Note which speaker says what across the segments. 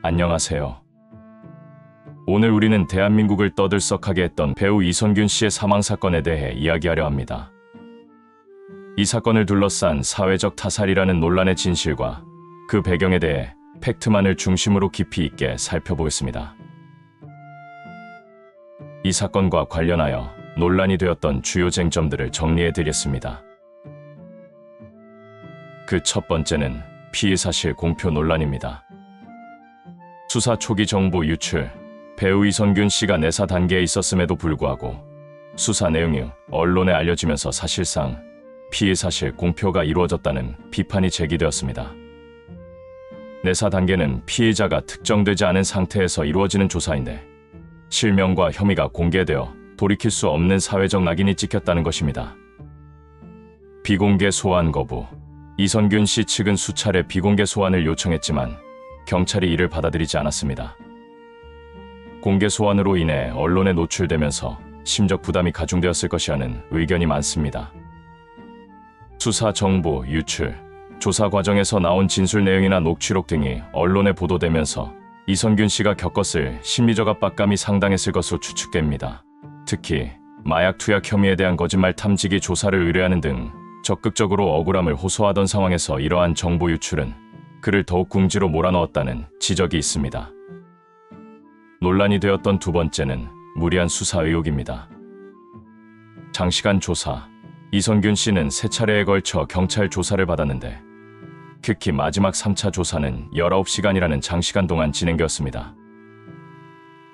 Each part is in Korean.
Speaker 1: 안녕하세요. 오늘 우리는 대한민국을 떠들썩하게 했던 배우 이선균 씨의 사망 사건에 대해 이야기하려 합니다. 이 사건을 둘러싼 사회적 타살이라는 논란의 진실과 그 배경에 대해 팩트만을 중심으로 깊이 있게 살펴보겠습니다. 이 사건과 관련하여 논란이 되었던 주요 쟁점들을 정리해 드리겠습니다. 그 첫 번째는 피의 사실 공표 논란입니다. 수사 초기 정보 유출, 배우 이선균 씨가 내사 단계에 있었음에도 불구하고 수사 내용이 언론에 알려지면서 사실상 피의 사실 공표가 이루어졌다는 비판이 제기되었습니다. 내사 단계는 피해자가 특정되지 않은 상태에서 이루어지는 조사인데 실명과 혐의가 공개되어 돌이킬 수 없는 사회적 낙인이 찍혔다는 것입니다. 비공개 소환 거부. 이선균 씨 측은 수차례 비공개 소환을 요청했지만 경찰이 이를 받아들이지 않았습니다. 공개 소환으로 인해 언론에 노출되면서 심적 부담이 가중되었을 것이라는 의견이 많습니다. 수사 정보 유출, 조사 과정에서 나온 진술 내용이나 녹취록 등이 언론에 보도되면서 이선균 씨가 겪었을 심리적 압박감이 상당했을 것으로 추측됩니다. 특히 마약 투약 혐의에 대한 거짓말 탐지기 조사를 의뢰하는 등 적극적으로 억울함을 호소하던 상황에서 이러한 정보 유출은 그를 더욱 궁지로 몰아넣었다는 지적이 있습니다. 논란이 되었던 두 번째는 무리한 수사 의혹입니다. 장시간 조사, 이선균 씨는 세 차례에 걸쳐 경찰 조사를 받았는데 특히 마지막 3차 조사는 19시간이라는 장시간 동안 진행되었습니다.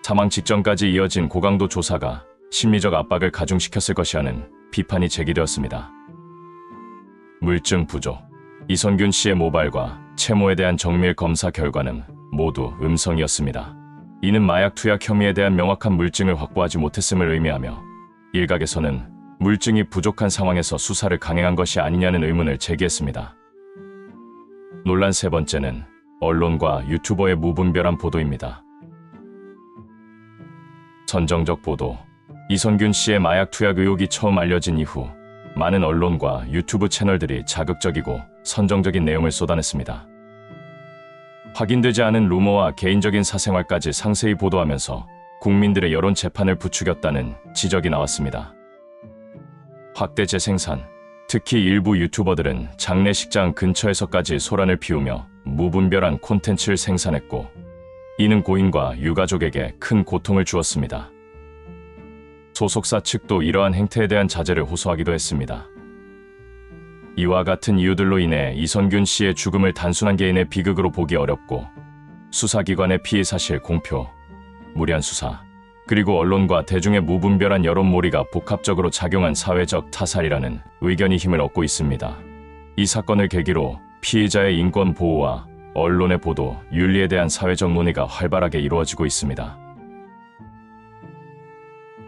Speaker 1: 사망 직전까지 이어진 고강도 조사가 심리적 압박을 가중시켰을 것이라는 비판이 제기되었습니다. 물증 부족. 이선균 씨의 모발과 채모에 대한 정밀 검사 결과는 모두 음성이었습니다. 이는 마약 투약 혐의에 대한 명확한 물증을 확보하지 못했음을 의미하며 일각에서는 물증이 부족한 상황에서 수사를 강행한 것이 아니냐는 의문을 제기했습니다. 논란 세 번째는 언론과 유튜버의 무분별한 보도입니다. 선정적 보도. 이선균 씨의 마약 투약 의혹이 처음 알려진 이후 많은 언론과 유튜브 채널들이 자극적이고 선정적인 내용을 쏟아냈습니다. 확인되지 않은 루머와 개인적인 사생활까지 상세히 보도하면서 국민들의 여론 재판을 부추겼다는 지적이 나왔습니다. 확대 재생산, 특히 일부 유튜버들은 장례식장 근처에서까지 소란을 피우며 무분별한 콘텐츠를 생산했고, 이는 고인과 유가족에게 큰 고통을 주었습니다. 소속사 측도 이러한 행태에 대한 자제를 호소하기도 했습니다. 이와 같은 이유들로 인해 이선균 씨의 죽음을 단순한 개인의 비극으로 보기 어렵고 수사기관의 피해 사실 공표, 무리한 수사, 그리고 언론과 대중의 무분별한 여론몰이가 복합적으로 작용한 사회적 타살이라는 의견이 힘을 얻고 있습니다. 이 사건을 계기로 피해자의 인권 보호와 언론의 보도, 윤리에 대한 사회적 논의가 활발하게 이루어지고 있습니다.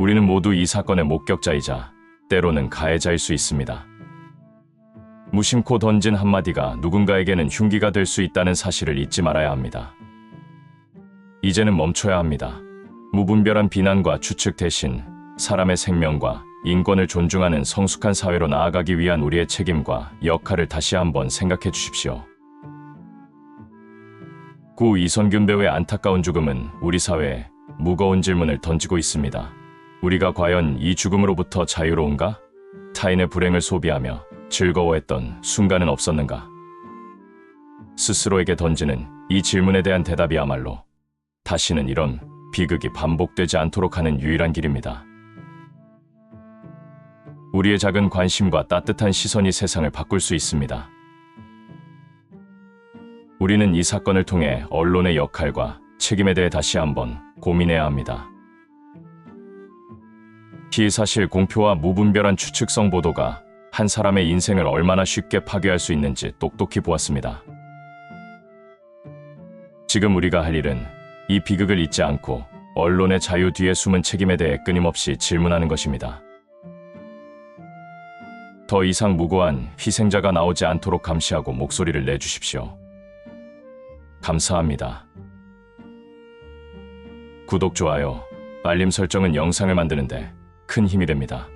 Speaker 1: 우리는 모두 이 사건의 목격자이자 때로는 가해자일 수 있습니다. 무심코 던진 한마디가 누군가에게는 흉기가 될 수 있다는 사실을 잊지 말아야 합니다. 이제는 멈춰야 합니다. 무분별한 비난과 추측 대신 사람의 생명과 인권을 존중하는 성숙한 사회로 나아가기 위한 우리의 책임과 역할을 다시 한번 생각해 주십시오. 구 이선균 배우의 안타까운 죽음은 우리 사회에 무거운 질문을 던지고 있습니다. 우리가 과연 이 죽음으로부터 자유로운가? 타인의 불행을 소비하며 즐거워했던 순간은 없었는가? 스스로에게 던지는 이 질문에 대한 대답이야말로 다시는 이런 비극이 반복되지 않도록 하는 유일한 길입니다. 우리의 작은 관심과 따뜻한 시선이 세상을 바꿀 수 있습니다. 우리는 이 사건을 통해 언론의 역할과 책임에 대해 다시 한번 고민해야 합니다. 피사실 공표와 무분별한 추측성 보도가 한 사람의 인생을 얼마나 쉽게 파괴할 수 있는지 똑똑히 보았습니다. 지금 우리가 할 일은 이 비극을 잊지 않고 언론의 자유 뒤에 숨은 책임에 대해 끊임없이 질문하는 것입니다. 더 이상 무고한 희생자가 나오지 않도록 감시하고 목소리를 내주십시오. 감사합니다. 구독, 좋아요, 알림 설정은 영상을 만드는데 큰 힘이 됩니다.